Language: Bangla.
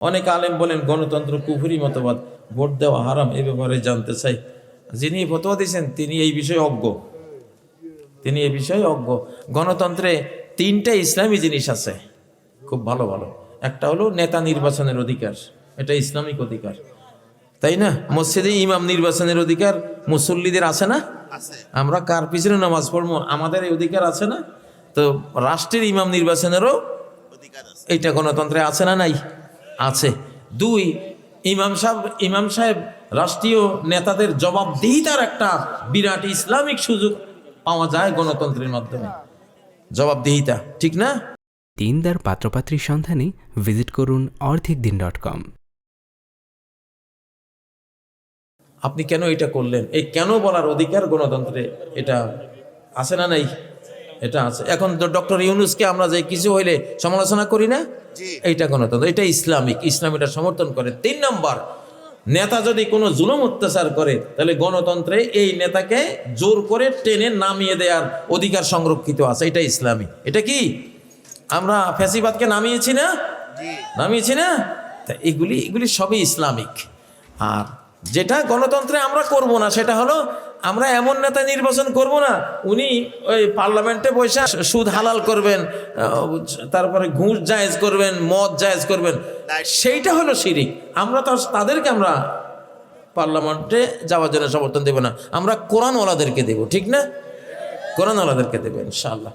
অনেক আলেম বলেন গণতন্ত্র কুফুরি মতবাদ ভোট দেওয়া হারাম এ ব্যাপারে জানতে চাই। যিনি ফতোয়া দিয়েছেন তিনি এই বিষয়ে অজ্ঞ। তিনি এই বিষয়ে অজ্ঞ। গণতন্ত্রে তিনটা ইসলামী জিনিস আছে। খুব ভালো ভালো। একটা হলো নেতা নির্বাচনের অধিকার এটা ইসলামিক অধিকার। তাই না? মসজিদে ইমাম নির্বাচনের অধিকার মুসল্লিদের আছে না? আমরা কার পিছনে নামাজ পড়ব? আমাদের এই অধিকার আছে না? তো রাষ্ট্রের ইমাম নির্বাচনেরও এইটা গণতন্ত্রে আছে না নাই? আছে। দুই ইমাম সাহেব ইমাম সাহেব রাষ্ট্রীয় নেতাদের জবাবদিহিতার একটা বিরাট ইসলামিক সুযোগ পাওয়া যায় গণতন্ত্রের মাধ্যমে। জবাবদিহিতা ঠিক না? দিনদার পাত্রপাত্রীর সন্ধানে ভিজিট করুন অর্ধেক দিন ডট কম। আপনি কেন এটা করলেন? এই কেন বলার অধিকার গণতন্ত্রে এটা আছে না নাই? এটা আছে। এখন ডক্টর ইউনুসকে আমরা যে কিছু হইলে সমালোচনা করি না? এইটা গণতন্ত্র এটা ইসলামিক। ইসলাম এটা সমর্থন করে। তিন নম্বর নেতা যদি কোনো জুলুম অত্যাচার করে তাহলে গণতন্ত্রে এই নেতাকে জোর করে টেনে নামিয়ে দেওয়ার অধিকার সংরক্ষিত আছে। এটা ইসলামী। এটা কি? আমরা ফ্যাসিবাদকে নামিয়েছি না? নামিয়েছি না? তা এগুলি এগুলি সবই ইসলামিক। আর যেটা গণতন্ত্রে আমরা করব না সেটা হলো আমরা এমন নেতা নির্বাচন করব না, উনি ওই পার্লামেন্টে বসে সুদ হালাল করবেন তারপরে ঘুষ জায়েজ করবেন, মদ জায়েজ করবেন। সেইটা হলো শিরিক। আমরা তো তাদেরকে আমরা পার্লামেন্টে যাওয়ার জন্য সমর্থন দেবো না। আমরা কোরআনওয়ালাদেরকে দেব, ঠিক না? কোরআনওয়ালাদেরকে দেবো, ইনশাআল্লাহ।